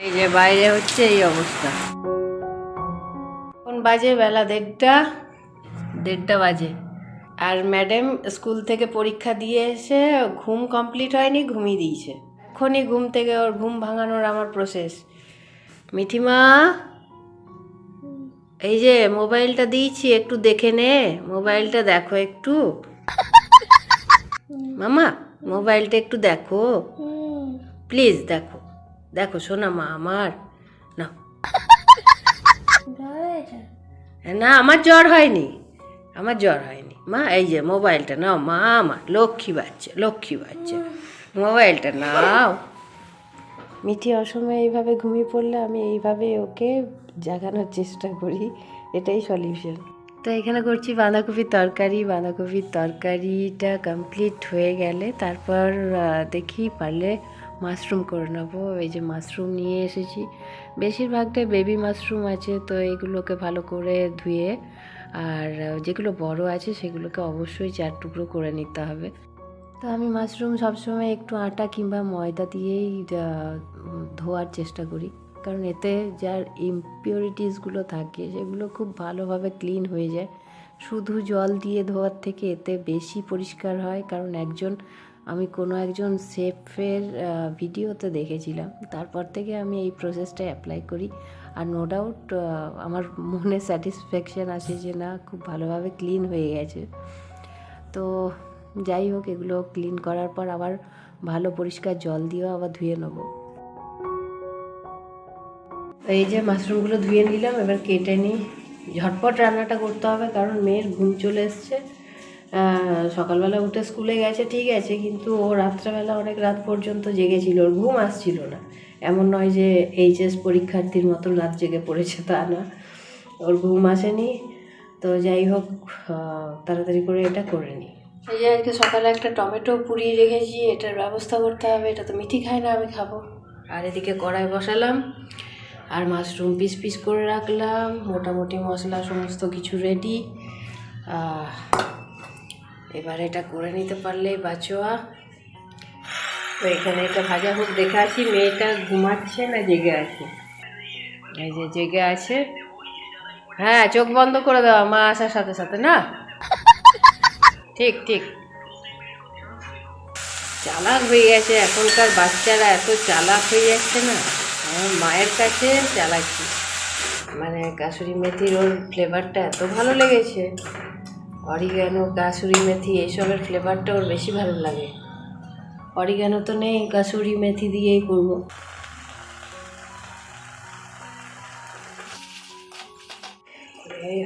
এই যে বাইরে হচ্ছে এই অবস্থা। এখন বাজে বেলা দেড়টা। দেড়টা বাজে। আর ম্যাডাম স্কুল থেকে পরীক্ষা দিয়ে এসে ঘুম কমপ্লিট হয়নি ঘুমিয়ে দিয়েছে। এখনই ঘুম থেকে ওর ঘুম ভাঙানোর আমার প্রসেস মিঠিমা এই যে মোবাইলটা দিয়েছি একটু দেখে নে। মোবাইলটা দেখো একটু। মামা মোবাইলটা একটু দেখো। প্লিজ দেখো। দেখো, শোনা মা, আমার, না। না, আমার জ্বর হয়নি, আমার জ্বর হয়নি। মা, এই যে মোবাইলটা নাও, মা, আমার, লক্ষ্মী বাচ্চা লক্ষ্মী বাচ্চা। মোবাইলটা নাও। মিঠি অসময়ে এইভাবে ঘুমিয়ে পড়লে আমি এইভাবে ওকে জাগানোর চেষ্টা করি, এটাই সলিউশন। তো এখানে করছি বাঁধাকপির তরকারি, বাঁধাকপির তরকারিটা কমপ্লিট হয়ে গেলে তারপর দেখি পারলে মাশরুম করে নেব। এই যে মাশরুম নিয়ে এসেছি। বেশিরভাগটাই বেবি মাশরুম আছে, তো এগুলোকে ভালো করে ধুয়ে আর যেগুলো বড় আছে সেগুলোকে অবশ্যই চার টুকরো করে নিতে হবে। তো আমি মাশরুম সবসময় একটু আটা কিংবা ময়দা দিয়েই ধোয়ার চেষ্টা করি। কারণ এতে যার ইমপিউরিটিসগুলো থাকে, সেগুলো খুব ভালোভাবে ক্লিন হয়ে যায়। শুধু জল দিয়ে ধোয়ার থেকে এতে বেশি পরিষ্কার হয়, কারণ একজন আমি কোনো একজন শেফের ভিডিওতে দেখেছিলাম। তারপর থেকে আমি এই প্রসেসটা অ্যাপ্লাই করি। আর নো ডাউট আমার মনে স্যাটিসফ্যাকশান আসে যে না, খুব ভালোভাবে ক্লিন হয়ে গেছে। তো যাই হোক, এগুলো ক্লিন করার পর আবার ভালো পরিষ্কার জল দিয়েও আবার ধুয়ে নেব। এই যে মাশরুমগুলো ধুয়ে নিলাম, এবার কেটে নিই। ঝটপট রান্নাটা করতে হবে, কারণ মেয়ের ঘুম চলে এসছে। সকালবেলা উঠে স্কুলে গেছে ঠিক আছে কিন্তু ও রাত্রেবেলা অনেক রাত পর্যন্ত জেগেছিল ওর ঘুম আসছিল না। এমন নয় যে এইচএস পরীক্ষার্থীর মতো রাত জেগে পড়েছে তা না। ওর ঘুম আসেনি তো যাই হোক তাড়াতাড়ি করে এটা করে নিই এই যে আজকে সকালে একটা টমেটো পুড়িয়ে রেখেছি এটার ব্যবস্থা করতে হবে এটা তো মিঠি খায় না আমি খাব। আর এদিকে কড়াই বসালাম আর মাশরুম পিস পিস করে রাখলাম মোটামুটি মশলা সমস্ত কিছু রেডি এবার এটা করে নিতে পারলেই বাঁচোয়া। তো এখানে এটা ভাজা হোক দেখে আছি মেয়েটা ঘুমাচ্ছে না জেগে আছে? এই যে জেগে আছে। হ্যাঁ চোখ বন্ধ করে দেওয়া মা আসার সাথে সাথে, না? ঠিক ঠিক। চালাক হয়ে গেছে, এখনকার বাচ্চারা এত চালাক হয়ে যাচ্ছে না। আমার মায়ের কাছে চালাকি। মানে কাশুরি মেথির ওর ফ্লেভারটা এত ভালো লেগেছে। অরিগ্যানো কাসুরি মেথি, এইসবের ফ্লেভারটা ওর বেশি ভালো লাগে। অরিগ্যানো তো নেই, কাসুরি মেথি দিয়েই করব।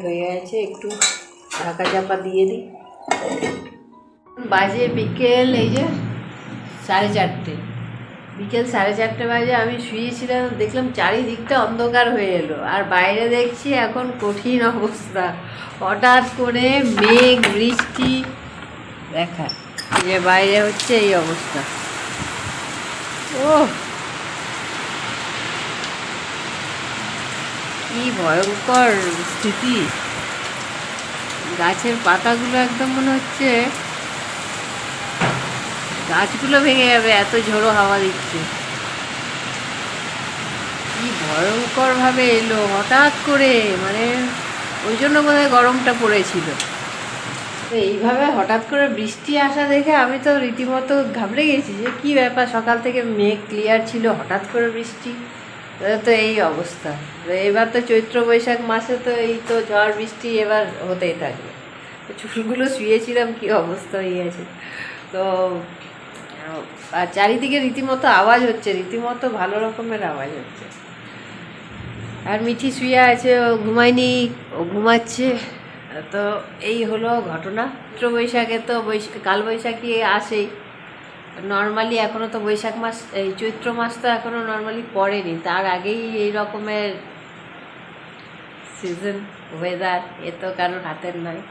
হয়ে আছে, একটু ঢাকা চাপা দিয়ে দিই। বাজে বিকেল, এই যে সাড়ে চারটে। বিকেল সাড়ে চারটে বাজে আমি শুয়েছিলাম, দেখলাম চারিদিকটা অন্ধকার হয়ে এলো। আর বাইরে দেখছি এখন কঠিন অবস্থা। হঠাৎ করে মেঘ, বৃষ্টি, দেখা। যে বাইরে হচ্ছে এই অবস্থা। ও কি ভয়ঙ্কর স্থিতি। গাছের পাতাগুলো একদম মনে হচ্ছে গাছগুলো ভেঙে যাবে, এত ঝোড়ো হাওয়া দিচ্ছে। কি ভয়ঙ্কর ভাবে এলো, হঠাৎ করে মানে ওই জন্য বোধহয় গরমটা পড়েছিল। তো এইভাবে হঠাৎ করে বৃষ্টি আসা দেখে আমি তো রীতিমতো ঘাবড়ে গেছি যে কি ব্যাপার, সকাল থেকে মেঘ ক্লিয়ার ছিল, হঠাৎ করে বৃষ্টি। তো এই অবস্থা। এবার তো চৈত্র বৈশাখ মাসে তো এই তো ঝড়, বৃষ্টি এবার হতেই থাকবে। চুলগুলো শুয়েছিলাম, কি অবস্থা হয়ে গেছে। তো আর চারিদিকে রীতিমতো আওয়াজ হচ্ছে, রীতিমতো ভালো রকমের আওয়াজ হচ্ছে। আর মিঠি শুয়ে আছে, ও ঘুমায়নি, ও ঘুমাচ্ছে। তো এই হলো ঘটনা। চৈত্র বৈশাখে তো বৈশাখ কাল বৈশাখী আসেই। নর্মালি এখনও তো বৈশাখ মাস, এই চৈত্র মাস তো এখনও নর্মালি পড়েনি। তার আগেই এই রকমের সিজন ওয়েদার এ তো কারোর হাতের নয়।